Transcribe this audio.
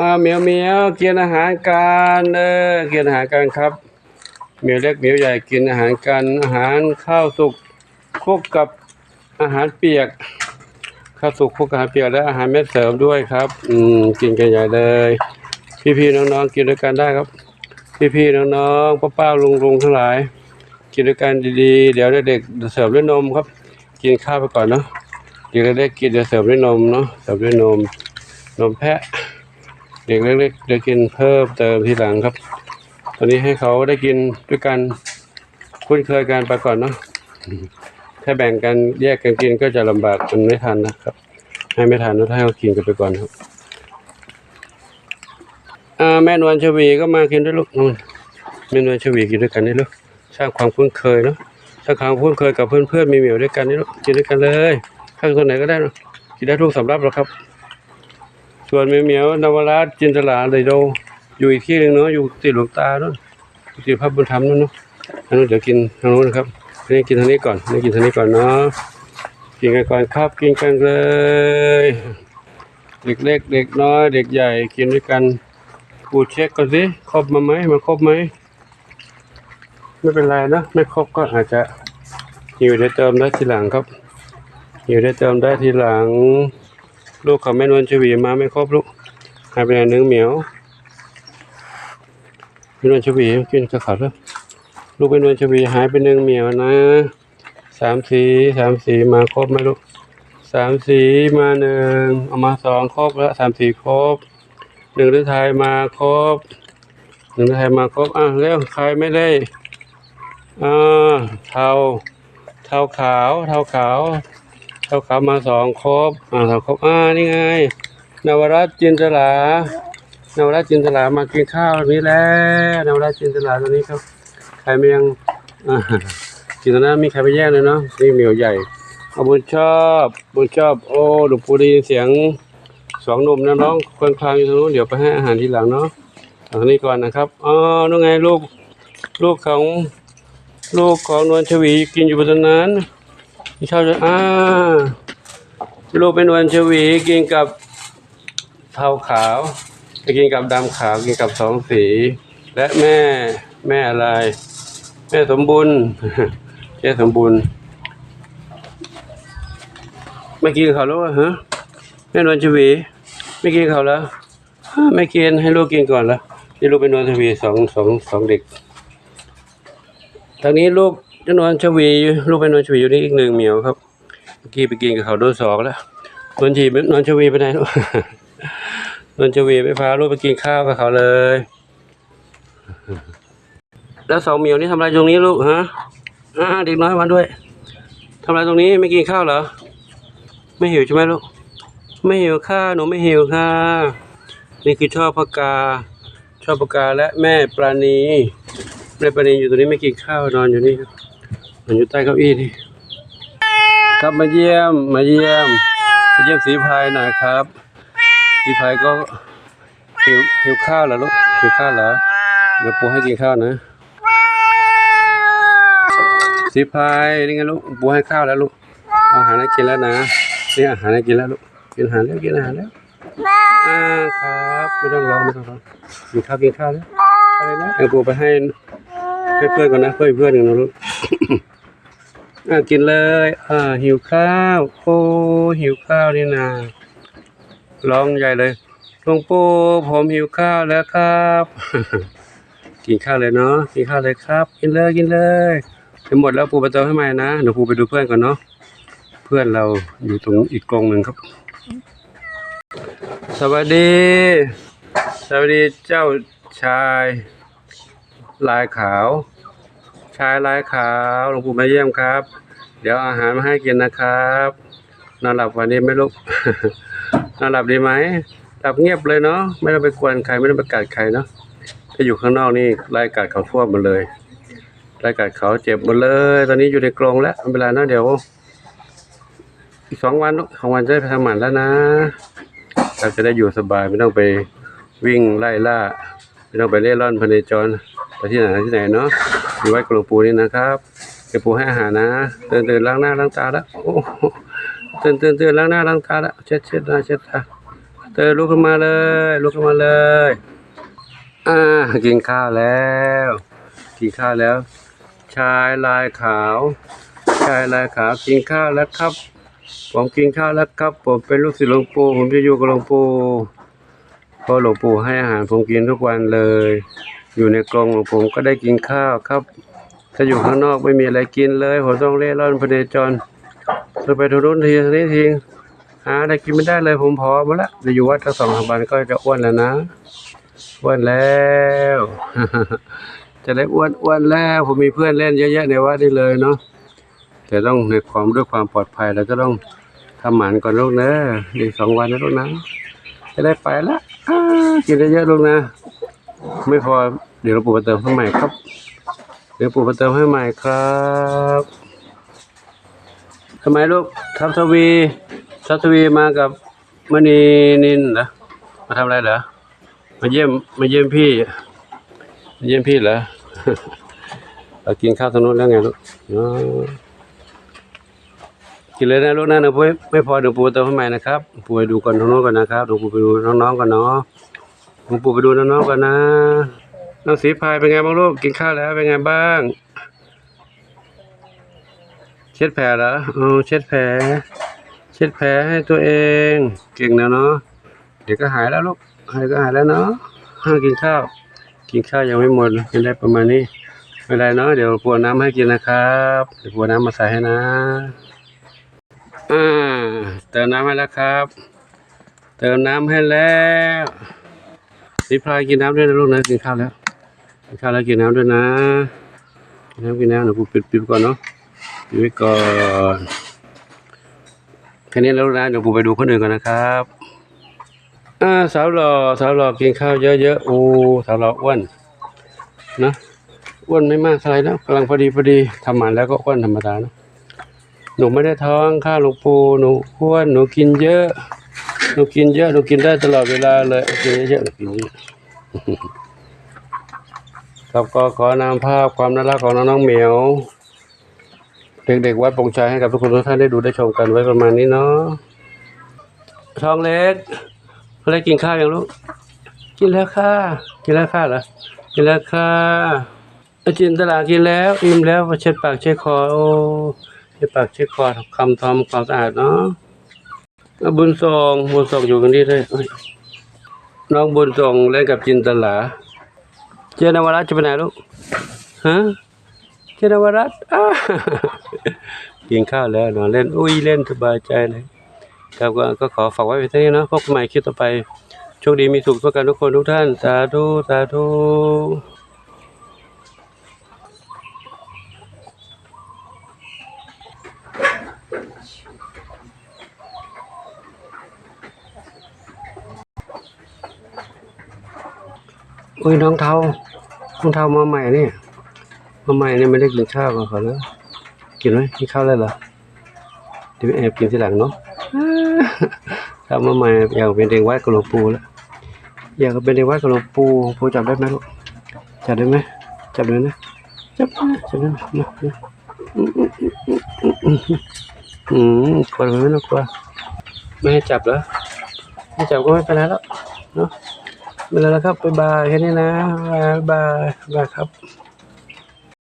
อ่าเหมียวเหมียวกินอาหารกันเออกินอาหารกันครับเหมียวเล็กเหมียวใหญ่กินอาหารกันอาหารข้าวสุกคลุกกับอาหารเปียกข้าวสุกคลุกกับอาหารเปียกและอาหารเม็ดเสริมด้วยครับ อืมกินกันใหญ่เลย พี่ๆน้องๆกินด้วยกันได้ครับ พี่ๆน้องๆป้าๆลุงๆทั้งหลาย กินด้วยกันดีๆ เดี๋ยวเด็กๆเสร์ฟด้วยนมครับ กินข้าวไปก่อนเนาะเด็กเล็กๆกินเดี๋ยวเสร์ฟด้วยนมเนาะเสร์ฟด้วยนมนมแพะ เด็กเล็กๆเดี๋ยวกินเพิ่มเติมทีหลังครับ ตอนนี้ให้เขาได้กินด้วยกันคุ้นเคยกันไปก่อนเนาะถ้าแบ่งกันแยกกันกินก็จะลำบากมันไม่ทันนะครับ ให้ไม่ทันแล้วให้เขากินกันไปก่อนครับแม่นวลชวีก็มากินด้วยลูกแม่นวลชวีกินด้วยกันนี่ลูกสร้างความคุ้นเคยเนาะสร้างความคุ้นเคยกับเพื่อนๆมีเหมียวด้วยกันนี่ลูกกินด้วยกันเลยข้างตัวไหนก็ได้เนาะกินได้ทุกสำรับหรอครับ ส่วนเมียวเหมียวนวราชจินตลาเลยโดอยู่อีกที่หนึ่งเนาะอยู่ติดหลวงตาเนาะติดพระบุญธรรมนั่นเนาะอันนู้นเดี๋ยวกินทางนู้นนะครับนนี้กินทางนี้ก่อนนนี้กินทางนี้ก่อนเนาะกินกันก่อนครับกินกันเลย เด็กเล็กเด็กน้อย เด็กใหญ่กินด้วยกันปูเช็คก่อนสิครบมาไหมมาครบไหมไม่เป็นไรนะไม่ครบก็อาจจะอยู่ได้เติมได้ทีหลังครับอยู่ได้เติมได้ทีหลัง ลูกของแม่นวลชวีมาไม่ครบลูกหายไปไหนหนึ่งเหมียวแม่นวลชวีกินกระเขาแล้วลูกแม่นวลชวีหายไปหนึ่งเหมียวนะสามสีสามสีมาครบไหมลูกสามสีมาหนึ่งเอามาสองครบแล้วสามสีครบหนึ่งฤทัยมาครบหนึ่งฤทัยมาครบอะแล้วใครไม่ได้อ่าเทาเทาขาวเทาขาว เท่ากับมาสองครบอ่าเท่าครบอ่านี่ไง นวรัตจินตลานวรัตจินตลามากินข้าวนี้แล้วนวรัตจินตลาตอนนี้ครับใครไม่ยังอ่ากินตอนนั้นมีใครไปแย่งเลยเนาะนี่เหมียวใหญ่เอาบุญชอบบุญชอบ โอ้หลวงปู่ด้ยินเสียงสองหนุ่มนะน้องคนคลางอยู่ตรงนู้นเดี๋ยวไปให้อาหารทีหลังเนาะเอาทางนี้ก่อนนะครับอ๋อนู่นไงลูกลูกของลูกของนวลชวีกินอยู่บนนั้น ชอบเลยอ่าลูกเป็นวันชวีกินกับเทาขาวกินกับดำขาวกินกับสองสี และแม่แม่อะไร แม่สมบูรณ์แม่สมบูรณ์ไม่กินเขาแล้วเหรอฮะแม่นวลชวี ไม่กินเขาแล้วไม่กินให้ลูกกินก่อนละนี่ลูกเป็นนวลชวีสองสองสองเด็กทางนี้ลูก จะนวลชวีลูกเป็นนวลชวีอยู่นี่อีกหนึ่งเหมียวครับเมื่อกี้ไปกินกับเขาโดนสองแล้วนวลชีนวลชวีไปไหนลูกนวลชวีไปพาลูกไปกินข้าวกับเขาเลย แล้วสองเหมียวนี่ทำอะไรตรงนี้ลูกฮะอ่าเด็กน้อยมาด้วยทำอะไรตรงนี้ไม่กินข้าวเหรอไม่หิวใช่ไหมลูกไม่หิวข้าหนูไม่หิวค่ะนี่คือช่อพกาช่อพกาและแม่ปราณีแม่ปราณีอยู่ตรงนี้ไม่กินข้าวนอนอยู่นี่ครับ นอนอยู่ใต้เก้าอี้นี่ครับมาเยี่ยมมาเยี่ยมมาเยี่ยมสีพายหน่อยครับ สีพายก็หิวหิวข้าวเหรอลูกหิวข้าวเหรอเดี๋ยวปูให้กินข้าวนะสีพายนี่ไงลูกปูให้ข้าวแล้วลูกอาหารให้กินแล้วนะนี่อาหารให้กินแล้วลูกกินอาหารแล้วกินอาหารแล้วอ่าครับไม่ต้องร้องไม่ต้องร้องกินข้าวกินข้าวแล้วอะไรนะเดี๋ยวปูไปให้ให้เพื่อนก่อนนะเพื่อนอีกเพื่อนหนึ่งนะลูก กินเลยอ่าหิวข้าว โอ้หิวข้าวนี่นาร้องใหญ่เลยหลวงปู่ผมหิวข้าวแล้วครับ กินข้าวเลยเนาะกินข้าวเลยครับ กินเลยกินเลยจะหมดแล้วปู่ไปเติมให้ใหม่นะเดี๋ยวปู่ไปดูเพื่อนก่อนเนาะเพื่อนเราอยู่ตรงอีกกรงหนึ่งครับ สวัสดี สวัสดีเจ้าชาย ลายขาว ชายลายขาวหลวงปู่มาเยี่ยมครับ เดี๋ยวอาหารมาให้กินนะครับนอนหลับวันนี้ไหมลูกนอนหลับดีไหมหลับเงียบเลยเนาะไม่ต้องไปกวนใครไม่ต้องไปกัดใครเนาะถ้าอยู่ข้างนอกนี่ไล่กัดเขาทั่วหมดเลยไล่กัดเขาเจ็บหมดเลย ตอนนี้อยู่ในกรงแล้วไม่เป็นไรนะเดี๋ยวอีกสองวันสองวันจะได้ทำหมันแล้วนะเราจะได้อยู่สบายไม่ต้องไปวิ่งไล่ล่าไม่ต้องไปเล่ร่อนพเนจรไปที่ไหนที่ไหนเนาะ อยู่ไว้กับหลวงปู่นี่นะครับเดี๋ยวปู่ให้อาหารนะเตื่นเตื่นล้างหน้าล้างตาแล้วโอ้โหตื่นเตื่นเตื่นล้างหน้าล้างตาแล้วเช็ดเช็ดน้าเช็ดตาเตือร์ลุกขึ้นมาเลยลุกขึ้นมาเลยอ่ากินข้าวแล้วกินข้าวแล้ว ชายลายขาว ชายลายขาวกินข้าวแล้วครับ ผมกินข้าวแล้วครับ ผมเป็นลูกศิษย์หลวงปู่ผมจะอยู่กับหลวงปู่ ราะหลวงปู่ให้อาหารผมกินทุกวันเลย อยู่ในกรงของผมก็ได้กินข้าวครับ ถ้าอยู่ข้างนอกไม่มีอะไรกินเลย ผมต้องเล่ร่อนพเนจรจะไปทุรุ่นทีนี้ทีหาอะไรกินไม่ได้เลยผมพอมาละจะอยู่วัดทั้งสองสามวันก็จะอ้วนแล้วนะอ้วนแล้ว จะได้อ้วนอ้วนแล้ว ผมมีเพื่อนเล่นเยอะแยะในวัดนี่เลยเนาะแต่ต้องในความด้วยความปลอดภัยเราก็ต้องทำหมันก่อนลูกนะอีกสองวันนะลูกนะ จะได้ไปละอ้ากินเยอะลูกนะ ไม่พอ เดี๋ยวหลวงปู่มาเติมให้ใหม่ครับ เดี๋ยวปู่มาเติมให้ใหม่ครับทำไมลูกทัพทวีทัพทวีมากับมณีนินเหรอมาทำอะไรเหรอมาเยี่ยมมาเยี่ยมพี่มาเยี่ยมพี่เหรอเรากินข้าวตรงนู้นแล้วไงลูก กินเลยนะลูกนะหนูปุ้ยไม่พอหนูปูเติมให้ใหม่นะครับหลวงปู่ไปดูก่อนตรงนู้นก่อนนะครับหลวงปู่ไปดูน้องๆก่อนเนาะหลวงปู่ไปดูน้องๆก่อนนะน้องสีพายเป็นไงบ้างลูกกินข้าวแล้วเป็นไงบ้าง เช็ดแผลเหรออ๋อเช็ดแผล เช็ดแผลให้ตัวเอง เก่งนะเนาะเดี๋ยวก็หายแล้วลูกหายก็หายแล้วเนาะห้ากินข้าว กินข้าวยังไม่หมดกินได้ประมาณนี้ไม่เป็นไรเนาะเดี๋ยวปวน้ำให้กินนะครับ เดี๋ยวปวน้ำมาใส่ให้นะ อ่าเติมน้ำให้แล้วครับ เติมน้ำให้แล้วสีพลายกินน้ำด้วยนะลูกนะกินข้าวแล้วกินข้าวแล้วกินน้ำด้วยนะกินน้ำกินน้ำเดี๋ยวกูปิดปิดก่อนเนาะปิดไว้ก่อนแค่นี้แล้วนะเดี๋ยวกูไปดูคนอื่นก่อนนะครับอ่าสาวหล่อสาวหล่อกินข้าวเยอะๆโอ้สาวหล่ออ้วนนะอ้วนไม่มากเท่าไหร่นะกำลังพอดีพอดีทำหมันแล้วก็อ้วนธรรมดานะ หนูไม่ได้ท้องข้าวหลวงปู่หนูอ้วนหนูกินเยอะ หนูกินเยอะหนูกินได้ตลอดเวลาเลยโอเคเยอะๆหนูกินเยอะครับก็ขอนำภาพความน่ารักของน้องๆเหมียวเด็กๆวัดปงชัยให้กับทุกคนทุกท่านได้ดูได้ชมกันไว้ประมาณนี้เนาะทองเล็กเล็กกินข้าวยังลูกกินแล้วค่ะกินแล้วค่ะเหรอกินแล้วค่ะอจินตลากินแล้วอิ่มแล้วเช็ดปากเช็ดคอโอ้ เช็ดปากเช็ดคอคำทอมความสะอาดเนาะบุญทรงบุญทรงอยู่กันนี่เลยน้องบุญทรงเล่นกับจินตลา เจนวรัตจะไปไหนลูกฮะเจนวรัตกินข้าวแล้วนอนเล่นอุ้ยเล่นสบายใจเลยครับก็ก็ขอฝากไว้เพียงเท่านี้เนาะพบกันใหม่คลิปต่อไปโชคดีมีสุขทุกกันทุกคนทุกท่าน สาธุ สาธุ อุ้ยน้องเทาน้องเทามาใหม่นี่มาใหม่เนี่ยไม่ได้กินข้าวมาขอแล้วกินไหมกินข้าวแล้วเหรอเดี๋ยวแอบกินทีหลังเนาะถ้ามาใหม่อยากเป็นเด็กวัดกับหลวงปู่แล้วอยากเป็นเด็กวัดกับหลวงปู่ปู่จับได้ไหมลูกจับได้ไหมจับได้นะจับจับได้นะอืมกลัวไหมนะกกลัวไม่ให้จับเหรอไม่จับก็ไม่เป็นไรแล้วเนาะ ไม่เป็นไรแล้วครับบ๊ายบายแค่นี้นะบ๊ายบายบ๊ายบายครับ